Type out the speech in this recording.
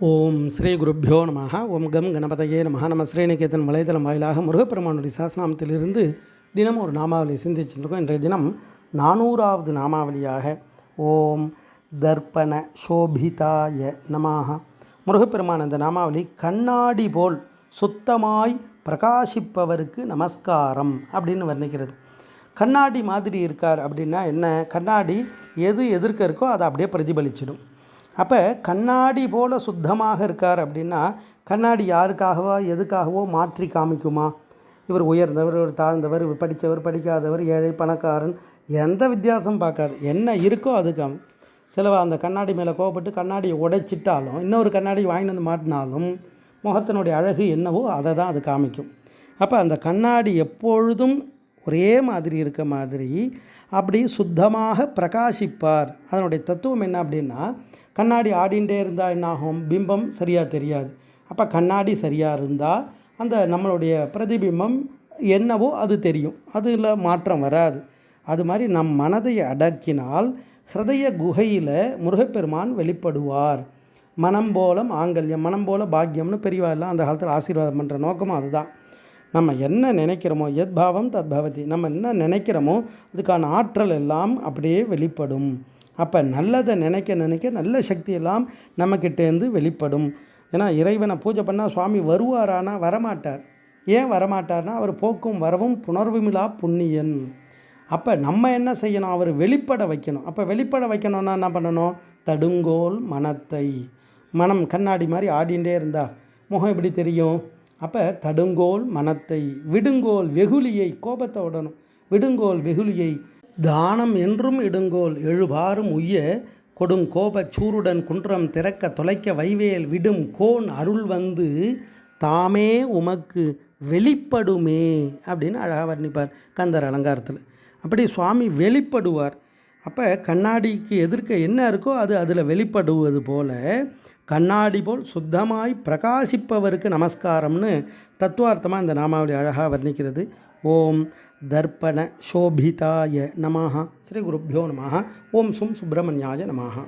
ஓம் ஸ்ரீ குருப்பியோ நம ஓம் கம் கணபதையே நம நம்ம ஸ்ரீநிகேதன் வலைதளம் வாயிலாக முருகப்பெருமானுடைய சாசனாமத்திலிருந்து தினம் ஒரு நாமாவளி சிந்திச்சுருக்கோம் இன்றைய தினம் நானூறாவது நாமாவளியாக ஓம் தர்ப்பண சோபிதாய நமாக முருகப்பெருமான் அந்த நாமாவளி கண்ணாடி போல் சுத்தமாய் பிரகாசிப்பவருக்கு நமஸ்காரம் அப்படின்னு வர்ணிக்கிறது. கண்ணாடி மாதிரி இருக்கார் அப்படின்னா என்ன? கண்ணாடி எது எதிர்க்க இருக்கோ அதை அப்படியே பிரதிபலிச்சிடும். அப்போ கண்ணாடி போல் சுத்தமாக இருக்கார் அப்படின்னா கண்ணாடி யாருக்காகவோ எதுக்காகவோ மாற்றி காமிக்குமா? இவர் உயர்ந்தவர் இவர் தாழ்ந்தவர் இவர் படித்தவர் படிக்காதவர் ஏழை பணக்காரன் எந்த வித்தியாசம் பார்க்காது. என்ன இருக்கோ அது சிலவா அந்த கண்ணாடி மேலே கோவப்பட்டு கண்ணாடியை உடைச்சிட்டாலும் இன்னொரு கண்ணாடி வாங்கிட்டு வந்து மாட்டினாலும் முகத்தினுடைய அழகு என்னவோ அதை தான் அது காமிக்கும். அப்போ அந்த கண்ணாடி எப்பொழுதும் ஒரே மாதிரி இருக்க மாதிரி அப்படி சுத்தமாக பிரகாசிப்பார். அதனுடைய தத்துவம் என்ன அப்படின்னா கண்ணாடி ஆடிண்டே இருந்தால் என்னாகும்? பிம்பம் சரியாக தெரியாது. அப்போ கண்ணாடி சரியாக இருந்தால் அந்த நம்மளுடைய பிரதிபிம்பம் என்னவோ அது தெரியும். அதில் மாற்றம் வராது. அது மாதிரி நம் மனதை அடக்கினால் ஹிருதய குகையில் முருகப்பெருமான் வெளிப்படுவார். மனம் போல மாங்கல்யம் மனம் போல பாக்கியம்னு பெரியவா எல்லாம் அந்த காலத்தில் ஆசீர்வாதம் பண்ணுற நோக்கமும் அதுதான். நம்ம என்ன நினைக்கிறோமோ எத் பாவம் தத் பவதி. நம்ம என்ன நினைக்கிறோமோ அதுக்கான ஆற்றல் எல்லாம் அப்படியே வெளிப்படும். அப்போ நல்லதை நினைக்க நினைக்க நல்ல சக்தி எல்லாம் நம்மக்கிட்டேருந்து வெளிப்படும். ஏன்னா இறைவனை பூஜை பண்ணால் சுவாமி வருவாரானா? வரமாட்டார். ஏன் வரமாட்டார்னா அவர் போக்கும் வரவும் புணர்வுமிலா புண்ணியன். அப்போ நம்ம என்ன செய்யணும்? அவர் வெளிப்பட வைக்கணும். அப்போ வெளிப்பட வைக்கணும்னா என்ன பண்ணணும்? தடுங்கோல் மனத்தை. மனம் கண்ணாடி மாதிரி ஆடிண்டே இருந்தா முகம் எப்படி தெரியும்? அப்போ தடுங்கோல் மனத்தை விடுங்கோல் வெகுளியை கோபத்தை விடணும் விடுங்கோல் வெகுளியை தானம் என்றும் இடுங்கோல் எழுபாரும் உய்ய கொடுங்கோபச் சூருடன் குன்றம் திறக்க தொலைக்க வைவேல் விடும் கோன் அருள் வந்து தாமே உமக்கு வெளிப்படுமே அப்படின்னு அழகாக வர்ணிப்பார் கந்தர் அலங்காரத்தில். அப்படி சுவாமி வெளிப்படுவார். அப்போ கண்ணாடிக்கு எதிர்க்க என்ன இருக்கோ அது அதில் வெளிப்படுவது போல கண்ணாடி போல் சுத்தமாய் பிரகாசிப்பவருக்கு நமஸ்காரம்னு தத்துவார்த்தமாக இந்த நாமாவளி அழகாக வர்ணிக்கிறது. ஓம் தர்ப்பண சோபிதாய நமஹா. ஸ்ரீ குருப்பியோ நமஹா. ஓம் சும் சுப்பிரமணியாய நமஹா.